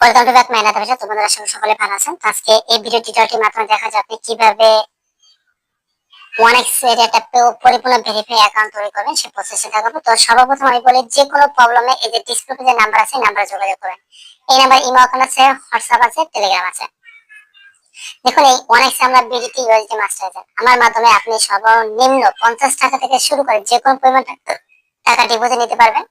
Welcome back তাবেশা তোমাদের আশা সকলে ভালো আছেন। আজকে এই মাধ্যমে দেখা আপনি কীভাবে ওয়ান এক্সের একটা পরিপূর্ণ ভেরিফাই অ্যাকাউন্ট তৈরি করবেন, সেই প্রসেসে দেখাবো। তো সর্বপ্রথম আমি বলি, যে কোনো প্রবলেমে এই যে যে নাম্বার আছে নাম্বারে যোগাযোগ করবেন। এই নাম্বার ইমো অ্যাকাউন্ট আছে হোয়াটসঅ্যাপ আছে টেলিগ্রাম আছে। দেখুন, এই ওয়ান এক্স আমরা বিডিটি ইউএসডি মাস্টার আমার মাধ্যমে আপনি সর্বনিম্ন পঞ্চাশ টাকা থেকে শুরু করে যে কোনো পরিমাণ টাকা ডিপোজিট নিতে পারবেন।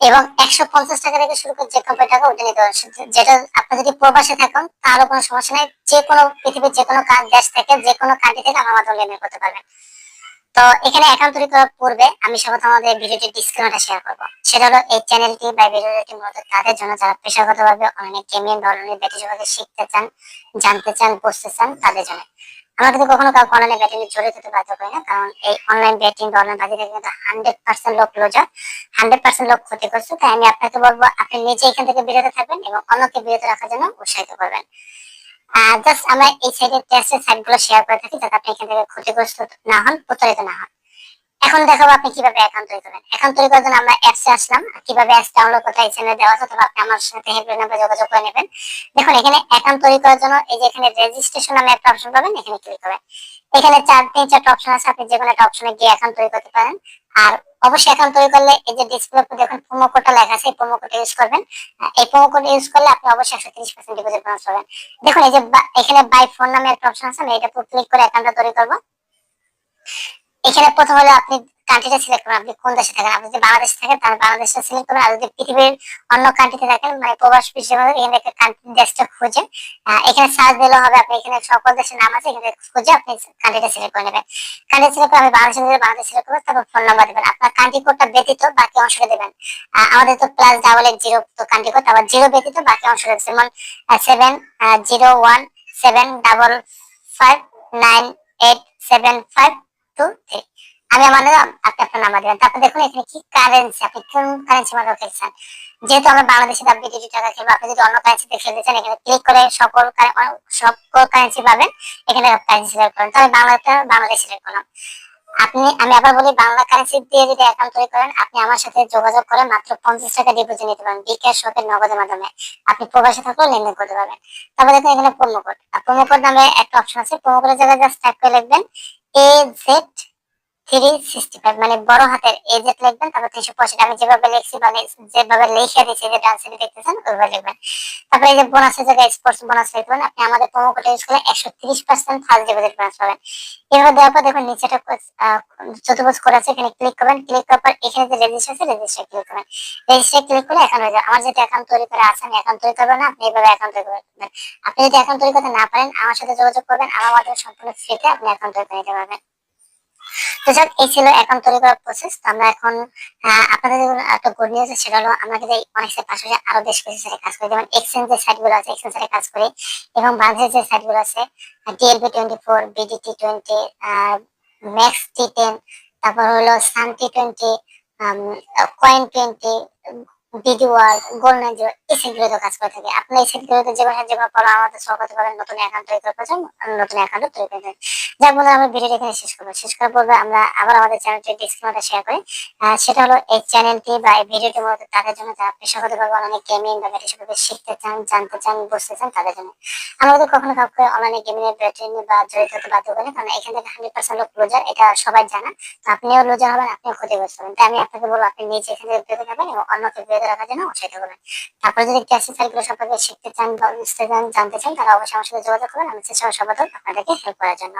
এবং একশো পঞ্চাশ টাকা থেকে শুরু করে যে কোনো টাকা উঠে নিতে পারেন যেটা আপনি যদি প্রবাসে থাকেন, তাহলে কোনো সমস্যা নেই। যে কোনো পৃথিবীর যে কোনো দেশ থেকে যে কোনো কান্ট্রি থেকে আমার মাধ্যমে লেনদেন করতে পারবেন। তো এখানে অ্যাকাউন্ট তৈরি করার পূর্বে আমি সর্বপ্রথম আমাদের ভিডিওটির ডিসক্রিপশনটা শেয়ার করব। সেটা হলো এই চ্যানেলটি বা ভিডিওটি মূলত তাদের জন্য, যারা পেশাগতভাবে অনলাইনে গেমিং বা অনলাইনে সম্পর্কে শিখতে চান, জানতে চান, বুঝতে চান, তাদের জন্য। কিন্তু কখনো কাউকে অনলাইন ব্যাটিং জড়িত হতে বাধ্য করি না, কারণ এই অনলাইন ব্যাটিং বা অনলাইন বাজিতে কিন্তু হান্ড্রেড পার্সেন্ট লোক লোজার হান্ড্রেড পার্সেন্ট লোক ক্ষতি করছে, তাই আমি আপনাকে বলব, আপনি নিজে এখান থেকে বিরত থাকবেন এবং অন্যকে বিরত রাখার জন্য উৎসাহিত করবেন। জাস্ট আমরা এই সাইডের টেস্টের সাইটগুলো শেয়ার করে থাকি, যাতে আপনি এখান থেকে ক্ষতিগ্রস্ত না হন, প্রতারিত না হন। এখন দেখাবো আপনি কীভাবে অ্যাকাউন্ট তৈরি করবেন। অ্যাকাউন্ট তৈরি করার জন্য আমরা অ্যাপসে আসলাম, কীভাবে অ্যাপস ডাউনলোড হয় এখানে দেওয়া আছে, অথবা আপনি আমার সাথে হেল্পলাইন নাম্বার যোগাযোগ করে নেবেন। দেখুন, এখানে অ্যাকাউন্ট তৈরি করার জন্য এই যে এখানে রেজিস্ট্রেশন নামে একটা অপশন পাবেন, এখানে ক্লিক করবেন। এখানে চার তিন চারটা অপশন আছে, আপনি যে কোনো একটা অপশনে গিয়ে অ্যাকাউন্ট তৈরি করতে পারেন। আর অবশ্যই অ্যাকাউন্ট তৈরি করলে এই যে ডিসপ্লে দেখুন প্রোমো কোডটা লেখা আছে, এই প্রোমো কোড ইউজ করবেন। এই প্রোমো কোড ইউজ করলে আপনি অবশ্যই একশো তিরিশ পার্সেন্ট ডিপোজিট বোনাস পাবেন। দেখুন, এই যে এখানে বাই ফোন নামে একটা অপশন আছে, আমি এটা ক্লিক করে অ্যাকাউন্টটা তৈরি করব। এখানে প্রথম হলো আপনি কান্ট্রিটা সিলেক্ট করবেন আপনি কোন দেশে থাকেন? আপনি যদি বাংলাদেশে থাকেন, তাহলে বাংলাদেশটা সিলেক্ট করবেন আর যদি পৃথিবীর অন্য কান্ট্রিতে থাকেন মানে প্রবাস হিসেবে এখানে থেকে কান্ট্রি দেশটা খুঁজে এখানে সার্চ দিলে হবে আপনি এখানে সকল দেশের নাম আছে, এখানে খুঁজে আপনি কান্ট্রিটা সিলেক্ট করে নেবেন। কান্ট্রি সিলেক্ট করে আমি বাংলাদেশে দিলে বাংলাদেশ সিলেক্ট করব তারপর ফোন নাম্বার দেবেন। আপনার কান্ট্রি কোডটা ব্যতীত বাকি অংশটা দেবেন। আমাদের তো প্লাস ডাবল এইট জিরো তো কান্ট্রি কোড আবার জিরো ব্যতীত বাকি অংশটা যেমন seven zero one seven double five nine eight seven five two three আমি আপনি আপনার নাম্বার তারপর দেখুন এখানে কি কারেন্সি আপনি কোন কারেন্সি খেলছেন? যেহেতু আমরা বাংলাদেশে দাম টাকা খেলব আপনি যদি অন্য কারেন্সিতে খেলতে চান, এখানে ক্লিক করে সকল সকল কারেন্সি পাবেন। এখানে কারেন্সি সিলেক্ট তাহলে বাংলাদেশ সিলেক্ট করলাম। আপনি, আমি আবার বলি, বাংলা কারেন্সি দিয়ে যদি অ্যাকাউন্ট তৈরি করেন, আপনি আমার সাথে যোগাযোগ করে মাত্র পঞ্চাশ টাকা ডিপোজিট নিতে পারেন। বিকাশ নগদের মাধ্যমে। আপনি প্রবাসে থাকলেও লেনদেন করতে পারবেন। তারপর দেখুন এখানে প্রোমো কোড প্রোমো কোড নামে একটা অপশন আছে। প্রোমো কোডের জায়গায় জাস্ট টাইপ করে লিখবেন এ জেড মানে বড় হাতের এ লিখবেন তারপর তিনশো পঁয়ষট্টি, আমি যেভাবে লিখছি মানে যেভাবে লিখে দিচ্ছি যে ডান দেখতেছেন, ওইভাবে লিখবেন তারপরে এই যে বোনাসের জায়গায় স্পোর্টস বোনাস লিখবেন আপনি আমাদের ইউজ করলে একশো পার্সেন্ট ফার্স্ট ডিপোজিট বোনাস পাবেন। দেওয়ার পর চতুর্ভুজ আছে, এখানে ক্লিক করবেন ক্লিক করার পর এখানে যে রেজিস্টার আছে রেজিস্টার ক্লিক করবেন। রেজিস্টার ক্লিক করলে হয়ে যাবে। আমার যেটা অ্যাকাউন্ট তৈরি করে আছে, আমি অ্যাকাউন্ট তৈরি করব না, আপনি এইভাবে অ্যাকাউন্ট তৈরি করবেন। আপনি যদি অ্যাকাউন্ট তৈরি করতে না পারেন, আমার সাথে যোগাযোগ করবেন, আমার মাধ্যমে সম্পূর্ণ ফ্রিতে আপনি অ্যাকাউন্ট তৈরি করে নিতে পারবেন। তো যাক এই ছিল অ্যাকাউন্ট তৈরি করার প্রসেস তো আমরা এখন আপনাদের জন্য একটা গুড নিউজ সেটা হলো আমরা কিন্তু অনেক পাশাপাশি আরও বেশ কিছু সাইটে কাজ করি। যেমন এক্সচেঞ্জ যে সাইটগুলো আছে এক্সচেঞ্জ সাইটে কাজ করি এবং বাংলাদেশের যে সাইটগুলো আছে DLB twenty four BDT twenty max T ten তারপর হলো sun T twenty coin twenty BD নাইজো এই সাইটগুলোতে কাজ করে আপনি এই সাইটগুলোতে যে কোনো আমাদের নতুন অ্যাকাউন্ট তৈরি নতুন অ্যাকাউন্ট তৈরি যার বলে আমরা ভিডিওটা এখানে শেষ করব। শেষ করার পূর্বে আমরা আবার আমাদের চ্যানেলটি ডিসক্রিপশনে শেয়ার করি। সেটা হলো এই চ্যানেলটি বা এই ভিডিওটি মূলত তাদের জন্য, যারা অনেক গেমিং বা ব্যাটারি সম্পর্কে শিখতে চান, জানতে চান, বুঝতে চান, তাদের জন্য। যদি কখনো কাউকে অনলাইনে গেমিং ব্যাটারি বা জড়িত হতে বাধ্য করি কারণ এখান থেকে হান্ড্রেড পার্সেন্ট লোক এটা সবাই জানা। তো আপনিও লোজার হবেন, আপনিও ক্ষতিগ্রস্ত হবেন। তাই আমি আপনাকে বলব, আপনি নিজে এখানে বিরত এবং অন্যকে করবেন তারপরে যদি সম্পর্কে শিখতে চান বা বুঝতে চান, জানতে চান তারা অবশ্যই আমার সাথে যোগাযোগ করবেন আমি চেষ্টা করব আপনাদেরকে হেল্প করার জন্য।